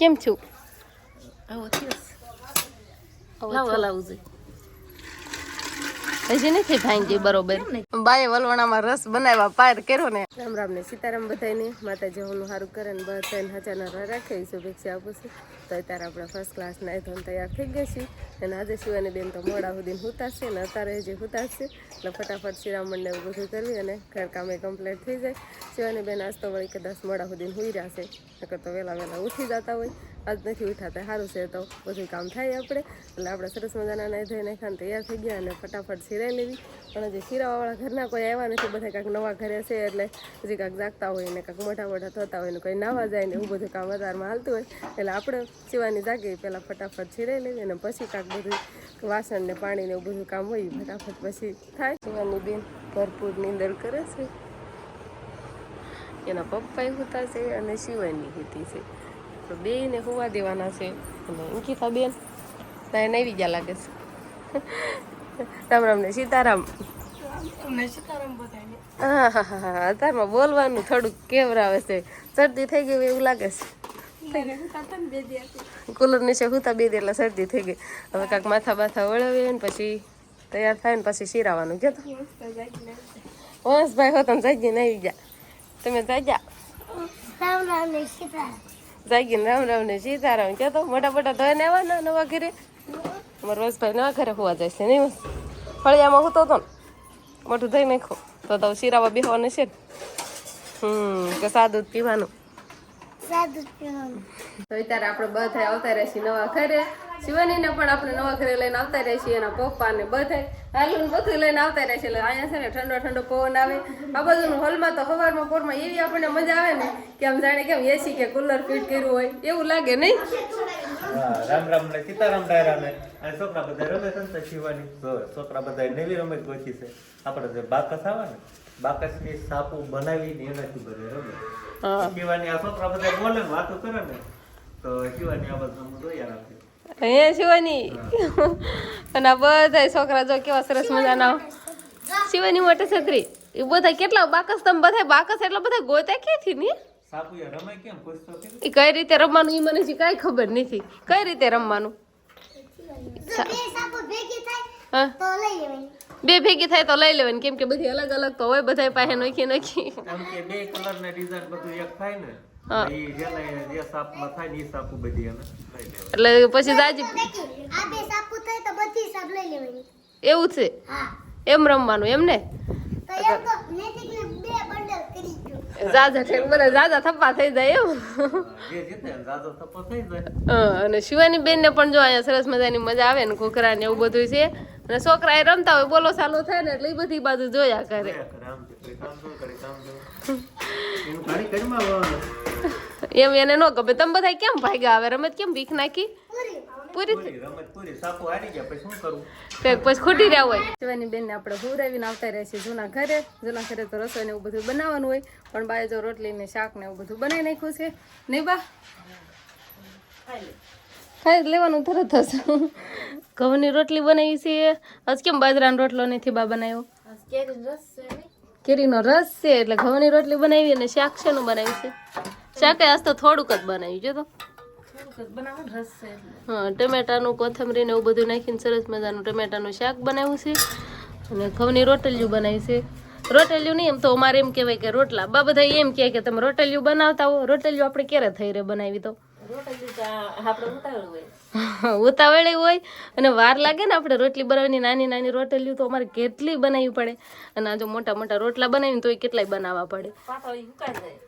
કેમ છું? આવો થયો. લાવ છો. જોઈએ. હજી નથી ભાંગી બરોબર. બાય વલવણામાં રસ બનાવ્યા પાર કર્યો ને. રામ રામ ને સીતારામ બધાને માતાજી હોનું સારું કરે ને બધાને હાચાના રાખે એવી શુભેચ્છા આપું છું. તો અત્યારે આપણે ફર્સ્ટ ક્લાસ નાઈ ધોઈને તૈયાર થઈ ગયા છીએ. અને આજે શિવાની બેન તો મોડા સુધી હુતાશે ને અત્યારે હજી હુતાશે. એટલે ફટાફટ શ્રીરામણને ને એવું બધું કરવી અને ઘર કામે કમ્પ્લીટ થઈ જાય. શિવાની બેન આજ તો વળી કદાચ મોડા સુધી હુઈ રહ્યા છે. નકર તો વહેલા વહેલા ઉઠી જતા હોય. આજ નથી ઉઠાતા, સારું છે તો બધું કામ થાય આપણે. એટલે આપણે સરસ મજાના નાઈ ધોઈ ખાન તૈયાર થઈ ગયા અને ફટાફટ સિરાઈ લેવી. પણ હજી શીરાવાળા ઘરના કોઈ આવ્યા નથી, બધા કાંઈક નવા ઘરે છે એટલે હજી કાંઈક જાગતા હોય ને કાંઈક મોટા મોટા થતા હોય ને કોઈ નાવા જાય ને એવું બધું કામ વધારમાં હાલતું હોય. એટલે આપણે સિવાની જાગી પહેલાં ફટાફટ સિરાઈ લેવી અને પછી કાંઈક બધું વાસણ ને પાણી ને એવું બધું કામ હોય ફટાફટ પછી થાય. સીવાની બેન ભરપૂર નીંદર કરે છે. એના પપ્પા હોતા છે અને શિવાની હીતી છે. તો બેને હોવા દેવાના છે. અને અંકિતા બેન ત્યાં એને આવી ગયા લાગે છે. રામ રામ ને સીતારામ. હા હા હા હા અત્યારમાં બોલવાનું થોડુંક કેવરાવે છે. શરદી થઈ ગઈ હોય એવું લાગે છે. કુલર નીચે હુતા બે એટલે શરદી થઈ ગઈ. હવે કાંક માથા બાથા વળાવીએ ને પછી તૈયાર થાય ને પછી શીરાવાનું. કે તો વંશભાઈ હો તમે જાગીને આવી ગયા. તમે જાગ્યા? જાગીને રામ રામ ને સીતારામ કે તો મોટા મોટા ધોઈને આવવાના નવા ઘરે. અમારો રસભાઈ નવા ઘરે હોવા જાય છે નહીં ફળિયામાં હોતો હતો ને મોટું ધોઈ નાખો. તો તો શીરાવા બેહવાનું છે હમ કે સાદું જ પીવાનું. તો અત્યારે આપણે બધા આવતા રહેશે નવા ઘરે. શિવાનીને પણ આપણે નવા ઘરે લઈને આવતા રહીશું એના પપ્પા ને બધા. હાલું બધું લઈને આવતા રહીએ છીએ. અહીંયા છે ને ઠંડો ઠંડો પવન આવે. આ બાજુનું હોલમાં તો સવારમાં પોરમાં એવી આપણને મજા આવે ને કે આમ જાણે કેમ એસી કે કુલર ફિટ કર્યું હોય એવું લાગે નહીં? હા, રામ રામ ને સીતારામ ડાયરા ને. અને છોકરા બધા રમે છે શિવાની. છોકરા બધા નવી રમત ગોતી છે. આપણે જે બાકસ આવે ને બાકસની સાપુ બનાવીને એનાથી બધા રમે. શિવાની આ છોકરા બધા બોલે વાતો કરે ને તો શિવાની આ બધું જોયા રાખે. અહીંયા શિવાની. અને આ બધા છોકરા જો કેવા સરસ મજાના. શિવાની મોટી છત્રી. એ બધા કેટલા બાકસ તમે બધા બાકસ એટલા બધા ગોત્યા ક્યાંથી ની? એ રમે કેમ? પૂછતો કે એ કઈ રીતે રમવાનું એ મને હજી કાંઈ ખબર નથી. કઈ રીતે રમવાનું? હા. બે ભેગી થાય તો લઈ લેવાની કેમ કે બધી અલગ અલગ તો હોય બધા પાસે નોખી નોખી. કેમ કે બે કલર ને ડિઝાઇન બધું એક થાય ને. એટલે પછી દાજી એવું છે? એમ રમવાનું એમ ને? જાજા ઠેક થપ્પા થઈ જાય એમ. જે જીતે ને જાજો થપ્પો થઈ જાય. હા, અને શિવાની બેન ને પણ જો અહીંયા સરસ મજાની મજા આવે ને ઘોઘરા ને એવું બધું છે. અને છોકરા એ રમતા હોય બોલો ચાલુ થાય ને એટલે એ બધી બાજુ જોયા કરે. એમ એને ન ગમે. તમે બધા કેમ ભાગ્યા આવે રમત કેમ ભીખ નાખી? પૂરી રમત પૂરી. સાપુ હારી ગયા. પછી શું કરવું તે પછી ખૂટી રહ્યા હોય. શિવાની બેન ને આપણે હુરાવીને આવતા રહે છે જૂના ઘરે. જૂના ઘરે તો રસોઈ ને એવું બધું બનાવવાનું હોય. પણ બાય તો રોટલી ને શાક ને એવું બધું બનાવી નાખ્યું છે. નહીં બા? ખાઈ લેવાનું તરત થશે ઘઉંની રોટલી બનાવી છે. આજ કેમ બાજરાનો રોટલો નથી બા બનાવ્યો? કેરીનો રસ છે એટલે ઘઉંની રોટલી બનાવી અને શાક શેનું બનાવી છે? શાકે આજ તો થોડુંક જ બનાવ્યું જો તો. બનાવો રસ છે હા ટમેટાનું કોથમરી ને એવું બધું નાખીને સરસ મજાનું ટમેટાનું શાક બનાવ્યું છે. અને ઘઉંની રોટલિયું બનાવી છે. રોટલિયું નહીં એમ તો અમારે એમ કહેવાય કે રોટલા. બા બધા એમ કહે કે તમે રોટલિયું બનાવતા હો. રોટલિયું આપણે ક્યારે થઈ રહે બનાવી તો? ઉતાવળ હોય અને વાર લાગે ને આપણે રોટલી બનાવવાની નાની નાની રોટલીઓ તો અમારે કેટલી બનાવવી પડે. અને આ જો મોટા મોટા રોટલા બનાવીને તો એ કેટલાય બનાવવા પડે.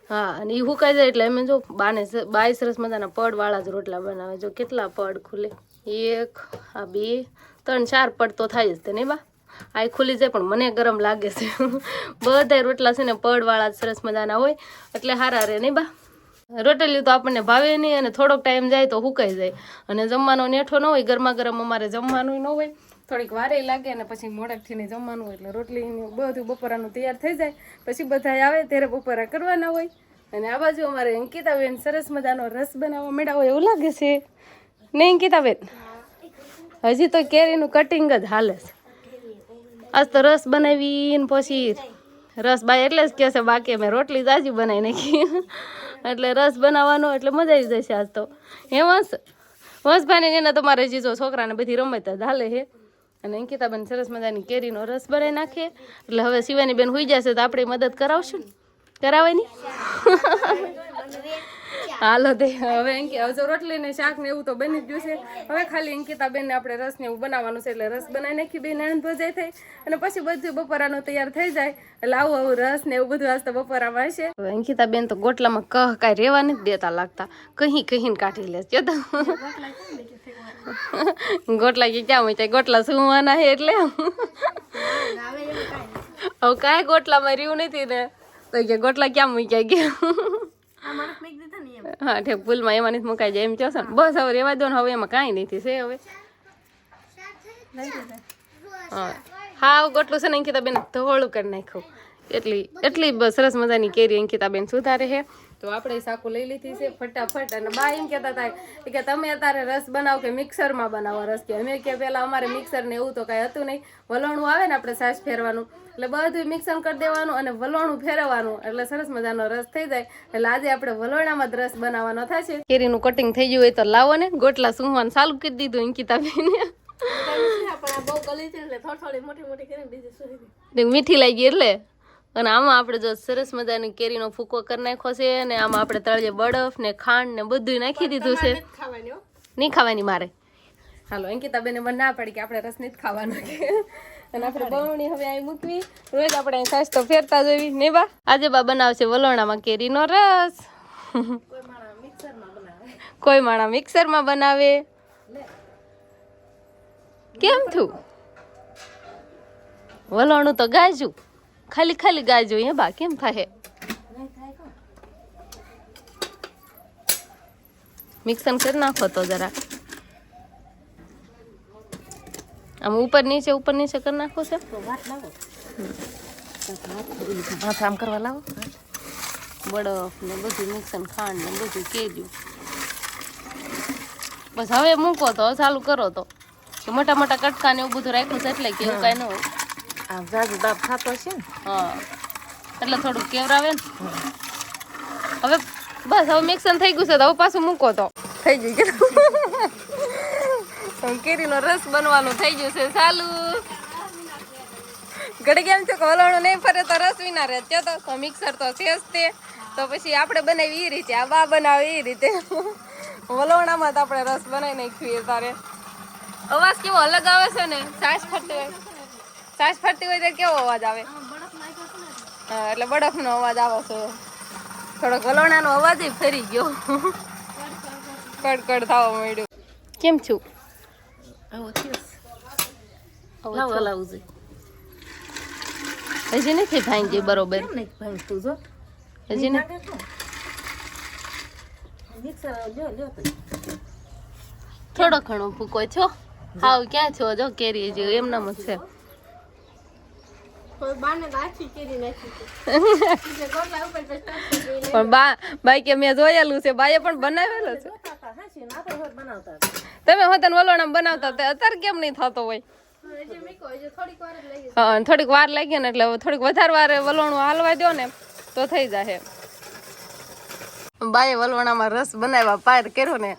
હા, અને એ હુકાઈ જાય એટલે અમે જો બાને બાય સરસ મજાના પડ વાળા જ રોટલા બનાવે. જો કેટલા પડ ખુલે. એક, આ બે, ત્રણ, ચાર પડ તો થાય જ તે નહીં બા? આ ખુલી જાય પણ મને ગરમ લાગે છે. બધા રોટલા છે ને પડ વાળા જ સરસ મજાના હોય. એટલે હારા રહે નહીં બા? રોટલી તો આપણને ભાવે નહીં અને થોડોક ટાઈમ જાય તો હુકાઈ જાય. અને જમવાનો નેઠો ન હોય ગરમા ગરમ અમારે જમવાનું ન હોય. થોડીક વારે લાગે અને પછી મોડકથી ને જમવાનું હોય એટલે રોટલી બધું બપોરાનું તૈયાર થઈ જાય. પછી બધા આવે ત્યારે બપોરા કરવાના હોય. અને આ બાજુ અમારે અંકિતાબેન સરસ મજાનો રસ બનાવવા માંડ્યા હોય એવું લાગે છે. નહીં અંકિતાબેન? હજી તો કેરીનું કટિંગ જ હાલે છે. આજ તો રસ બનાવીને પછી રસ બાય એટલે જ કહેશે બાકી અમે રોટલી તાજી બનાવી નાખી. એટલે રસ બનાવવાનો એટલે મજા આવી જશે આજ તો. હે વંશ? વંશભાઈને એના તમારે જીજો છોકરાને બધી રમત હાલે હે. અને અંકિતાબેન સરસ મજાની કેરીનો રસ બનાવી નાખીએ એટલે હવે શિવાની બેન હોઈ જશે તો આપણે મદદ કરાવશું ને? કરાવવાની હાલો તે હવે જો રોટલી ને શાક ને એવું તો બની ગયું છે. હવે ખાલી અંકિતા બેન ને આપણે રસ ને એવું બનાવવાનું છે, એટલે રસ બનાવી નાખી, બે આનંદ ભજાઈ થઈ, અને પછી બધું બપોરાનું તૈયાર થઈ જાય. એટલે આવું આવું રસ ને એવું બધું આજ તો બપોરામાં હશે. હવે અંકિતા બેન તો ગોટલામાં કહ કાંઈ રહેવા નથી દેતા લાગતા. કહી કહીને કાઢી લે છે તો. ગોટલા કે ક્યાં હોય ગોટલા સુવાના છે એટલે? હવે કાંઈ ગોટલામાં રહ્યું નથી ને, તો કે ગોટલા ક્યાં મૂક્યા ગયા? હા ઠેક ભૂલમાં એમાં નથી મુકાઈ જાય. એમ કહો છો બસ હવે રેવા દો ને હવે એમાં કાંઈ નથી છે હવે. હા. હા ગોટલું છે ને અંકિતાબેન ધોળું કરી નાખ્યું. એટલી એટલી બસ સરસ મજાની કેરી અંકિતાબેન સુધારે છે. તો આપણે સાકુ લઈ લીધી છે ફટાફટ. અને બા એમ કહેતા હતા કે તમે અત્યારે રસ બનાવો કે મિક્સરમાં બનાવો રસ કે? અમે કે પહેલાં અમારે મિક્સર ને એવું તો કાંઈ હતું નહીં. વલોણું આવે ને આપણે સાસ ફેરવાનું. એટલે બધું મિક્સર કરી દેવાનું અને વલોણું ફેરવવાનું. એટલે સરસ મજાનો રસ થઈ જાય. એટલે આજે આપણે વલોણામાં જ રસ બનાવવાનો થશે. કેરીનું કટિંગ થઈ ગયું હોય તો લાવો ને. ગોટલા સૂંઘવાનું ચાલુ કરી દીધું અંકિતાબેને. મીઠી લાગી એટલે? અને આમાં આપણે જો સરસ મજાની કેરીનો ફૂકો કરી નાખ્યો છે અને આમાં આપણે તળજે બરફ ને ખાંડ ને બધું નાખી દીધું છે. નહીં ખાવાની મારે. હાલો અંકિતાબેને મને ના પડી કે આપણે રસ નથી ખાવાનો કે. અને આપણે બવણી હવે અહીં મૂકવી. રોજ આપણે અહીં છાશ તો ફેરતા જવી. ને બા? આજે બા બનાવશે વલોણામાં કેરીનો રસ. કોઈ માણા મિક્સરમાં બનાવે. કેમ થયું વલોણું તો ગાજુ. ખાલી ખાલી ગાય જોઈએ બા, કેમ થાય મિક્સન કરી નાખો તો જરા. આમ ઉપર નીચે ઉપર નીચે કરી નાખો છે? હાથ આમ કરવા લાવો. બરફ ને બધું મિક્સન ખાંડ ને બધું કેજ્યું બસ હવે મૂકો તો ચાલુ કરો તો. મોટા મોટા કટકા ને એવું બધું રાખ્યું છે એટલે કે એવું કાંઈ ન હોય. આ જાજુ દાબ ખાતો છે ને. હા. એટલે થોડું કેવરાવે ને. હવે બસ હવે મિક્સન થઈ ગયું છે તો હવે પાછું મૂકો તો. થઈ ગયું કે હવે કેરીનો રસ બનવાનું થઈ ગયું છે ચાલુ. ઘડી કેમ છો કે વલણું નહીં ફરે તો રસ વિના રહે. છે તો મિક્સર તો છે જ તે. તો પછી આપણે બનાવી એ રીતે. આ બા બનાવે એ રીતે. વલોણામાં તો આપણે રસ બનાવી નાખીએ તારે. અવાજ કેવો અલગ આવે છે ને? છાશ ફરતી હોય ફરતી હોય તો કેવો અવાજ આવે? એટલે. બરફનો અવાજ આવે છે. થોડોક વલોણાનો અવાજ ફરી ગયો. કડકડ થવા માંડ્યું. કેમ છું? હજી નથી ભાંગી બરોબર? કેમ નહીં ભાઈ તું જો? હજી ને થોડો ઘણો ભૂકો છો? હાવ ક્યાં છો? જો કેરી જો એમનામ જ છે. પણ બા બાઈ કે મેં જોયેલું છે બાઈએ પણ બનાવેલું છે. બનાવતા તમે હોતન વલોણામ બનાવતા હતા અત્યારે કેમ નહીં થતો હોય? હા થોડીક વાર લાગી ને એટલે થોડીક વધારે વાર વલોણું હાલવા દો ને તો થઈ જશે બાએ વલવણામાં રસ બનાવ્યા પાર કર્યો ને.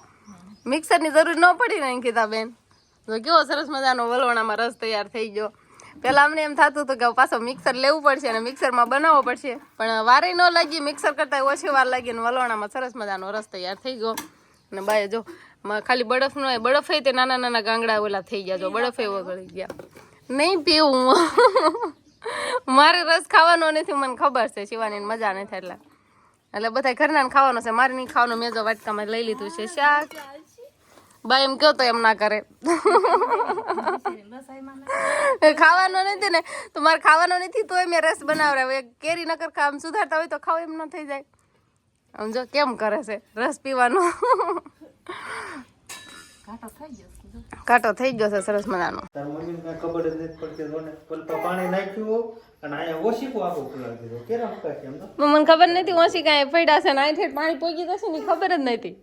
મિક્સરની જરૂર ન પડી ને કીધા બેન તો કેવો સરસ મજાનો વલવણામાં રસ તૈયાર થઈ ગયો. પહેલા અમને એમ થતું હતું કે પાછો મિક્સર લેવું પડશે અને મિક્સરમાં બનાવવો પડશે. પણ વારે ન લાગી મિક્સર કરતાં ઓછી વાર લાગી અને વલોણામાં સરસ મજાનો રસ તૈયાર થઈ ગયો. અને બાય જો ખાલી બરફ નો બરફ તે નાના નાના ગાંગડા ઓલા થઈ ગયા જો, બરફ એવો ગળી ગયા. નહીં પીવું. મારે રસ ખાવાનો નથી, મને ખબર છે, શિવાની મજા નથી એટલે. એટલે બધા ઘરના ખાવાનો છે, મારે નહીં ખાવાનું, મેં જો વાટકામાં લઈ લીધું છે શાક. બા એમ કહો તો એમ ના કરે. ખાવાનો નથી ને, તો મારે ખાવાનો નથી, તોય મેં રસ બનાવડાવે કેરી નકર કામ સુધારતા હોય તો ખાવ, એમ ન થઈ જાય. આમ જો કેમ કરે છે, રસ પીવાનો. ઘાટો થઈ ગયો કાંટો થઈ ગયો છે સરસ મજાનો. મમ્મીને ખબર જ નથી પડતી જોને પલપા પાણી નાખ્યું અને અહીંયા ઓશીકું આખું ખુલાવી દીધું. કેરા મુકાશે એમ તો? મને ખબર નથી ઓછી કાંઈ પડ્યા છે ને અહીંથી પાણી પોગી જશે ને ખબર જ નથી.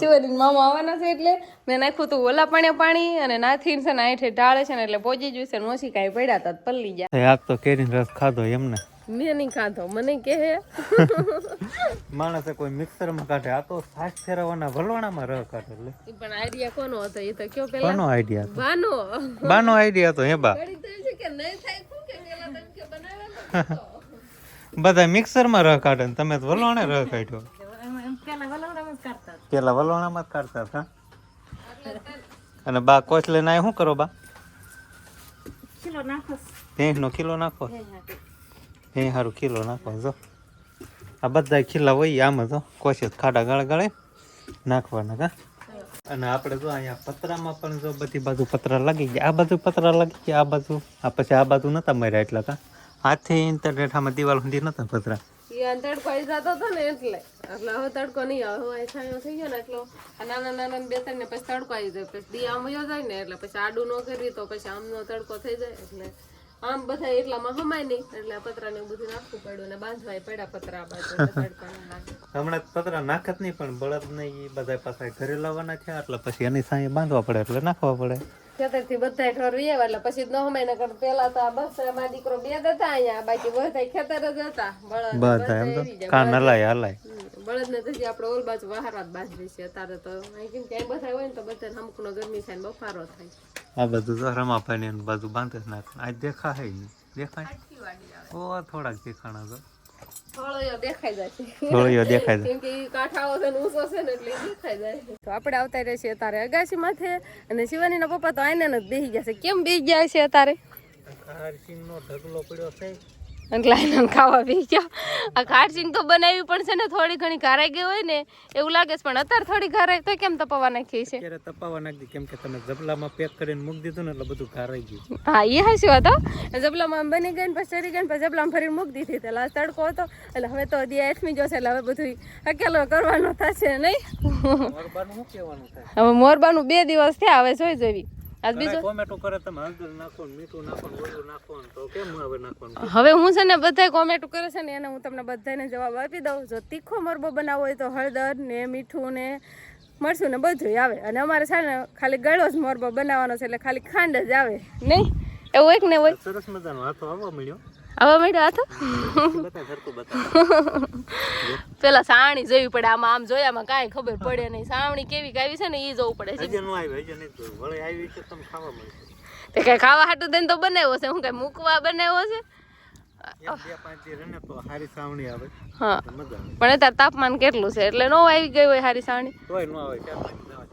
શિવરીન મામા આવવાના છે એટલે મેં નાખ્યું તું ઓલા પાણી પાણી અને નાથી છે ને અહીંથી ઢાળે છે ને એટલે પોજી જોઈશે ને ઓછી કાંઈ પડ્યા તા પલ્લી ગયા. આગ તો કેરીનો રસ ખાધો એમને. મેં નહીં ખાધો મને કે હે. માણસે કોઈ મિક્સરમાં કાઢે આ તો સાસ ફેરવવાના વલવાણામાં રહ કાઢે એટલે પણ આઈડિયા કોનો હતો? એ તો કયો પેલા? કોનો આઈડિયા બાનો હતો? બાનો. આઈડિયા તો હે બા. ઘડી તો છે કે નહીં થાય શું કે પેલા તમે કે બનાવ્યા બધા મિક્સરમાં રહ કાઢે ને તમે તો વલવાણે રહ કાઢ્યો. પેલા વલવાણામાં જ કાઢતા હતા? અને બા કોચ લઈને આયા શું કરો બા? ભેંસનો કિલો નાખો. ભેં સારું કિલો નાખો જો. આ બધા ખીલા હોય આમ જ કોશિશ ખાડા ગાળા ગાળે નાખવાના કા. અને આપણે જો અહીંયા પતરામાં પણ જો બધી બાજુ પતરા લાગી ગયા. આ બાજુ પતરા લાગી ગયા, આ બાજુ. આ પછી આ બાજુ નતા મર્યા એટલા કા. હાથે ઇન્ટરનેટમાં દિવાલ સુધી નતા પતરા. તડકો આવી જતો હતો ને એટલે. એટલે હવે તડકો નહીં આવે. હવે છાંયો થઈ ગયો ને એટલો નાના નાના બે ત્રણ ને પછી તડકો આવી જાય. પછી દી આમ જાય ને એટલે પછી આડું ન કરી તો પછી આમનો તડકો થઈ જાય એટલે આમ બધા એટલામાં હમાય નહીં એટલે આ પતરા ને બધું નાખવું પડ્યું ને બાંધવાય પડ્યા પતરા બાજુ હમણાં જ પતરા નાખત નહીં પણ બળદ ને એ બધા પાછા ઘરે લાવવાના છે એટલે પછી એની સાંજે બાંધવા પડે એટલે નાખવા પડે. ખેતરથી બધા ઠોર વ્યાવા એટલે પછી ન હમાય નકર પેલા તો બસ મારા દીકરો બે જ હતા અહીંયા બાકી બધા ખેતર જ હતા. બળદ બધા એમ તો કાન હલાય હલાય. બળદ ને પછી આપણે ઓલ બાજુ બહાર બાંધીએ છે અત્યારે તો કેમ ક્યાંય બધા હોય ને તો બધા હમકનો ગરમી થાય બફારો થાય. આ બધું તો રમાભાઈ ની બાજુ બાંધે જ નાખે આજ દેખાય નહીં. દેખાય? ઓ થોડાક દેખાણા તો. થોડો દેખાઈ જાય છે થોડીઓ દેખાય છે. કેમ કે ઈ કાંઠાઓ છે ને ઊંચો છે ને એટલે ઈ દેખાઈ જાય તો આપણે આવતા રહે છીએ અત્યારે અગાસી માથે અને શિવાનીના પપ્પા તો આઈને જ બેસી ગયા છે. કેમ બેસી ગયા છે અત્યારે? ઢગલો પડ્યો છે. એટલે આઈને ખાવા પી ગયા. આ ખાટસિંગ તો બનાવી પણ છે ને થોડી ઘણી ઘારાઈ ગઈ હોય ને એવું લાગે છે પણ અત્યારે થોડી ઘારાઈ તો કેમ તપાવવા નાખી છે? અત્યારે તપાવવા નાખી કેમ કે તમે જબલામાં પેક કરીને મૂકી દીધું ને એટલે બધું ઘારાઈ ગયું. હા એ હાસી વાત જબલામાં બની ગઈ ને પછી ચરી ગઈ ને પછી જબલામાં ફરીને મૂકી દીધી. એટલે આ તડકો હતો એટલે હવે તો દી એઠમી જોશે એટલે હવે બધું અકેલો કરવાનો થશે નહીં. હવે મોરબાનું બે દિવસ થયા હવે જોઈ જોવી. આજ બીજું? ટોમેટો કરે તમે હળદર નાખો મીઠું નાખો ઓલું નાખો તો કેમ હવે નાખવાનું? હવે હું છે ને બધા કોમેન્ટ કરે છે ને એને હું તમને બધાને જવાબ આપી દઉં. જો તીખો મરબો બનાવવો હોય તો હળદર ને મીઠું ને મરચું ને બધું આવે. અને અમારે છે ને ખાલી ગળો જ મોરબો બનાવવાનો છે એટલે ખાલી ખાંડ જ આવે. નહીં? એવું એક ને હોય સરસ મજાનો હાથો આવવા મળ્યો. આવા માંડ્યો હાથો પેલા સાવણી જોવી પડે આમાં આમ જોયામાં કાંઈ ખબર પડે નહીં. સાવણી કેવી કાવી છે ને એ જોવું પડે છે. તે કઈ ખાવા હાટું થઈને તો બનાવ્યો છે હું કઈ મૂકવા બનાવ્યો છે? પણ તાપમાન કેટલું છે? એટલે નો આવી ગઈ હોય હારી સાવણી.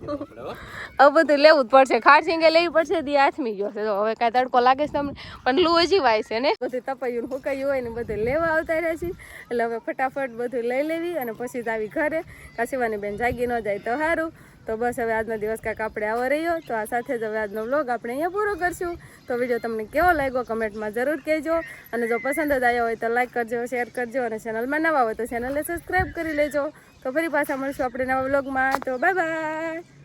હવે બધું લેવું જ પડશે. ખારસિંગે લેવી પડશે દી હાથમી ગયો છે. તો હવે કાંઈ તડકો લાગે છે તમને. પણ લૂ હજી વાય છે ને? બધું તપાયું હુકાયું હોય ને બધું લેવા આવતા રહ્યા છે એટલે હવે ફટાફટ બધું લઈ લેવી અને પછી જ આવી ઘરે. કાશીવાની બેન જાગી ન જાય તો સારું તો બસ હવે આજનો દિવસ કાંઈક આપણે આવો રહ્યો. તો આ સાથે જ હવે આજનો વ્લોગ આપણે અહીંયા પૂરો કરશું. તો વીડિયો તમને કેવો લાગ્યો કમેન્ટમાં જરૂર કહેજો. અને જો પસંદ જ આવ્યો હોય તો લાઇક કરજો શેર કરજો અને ચેનલમાં નવા હોય તો ચેનલને સબસ્ક્રાઈબ કરી લેજો. તો ફરી પાછા મળશું આપણે નવા વ્લોગમાં તો બાય બાય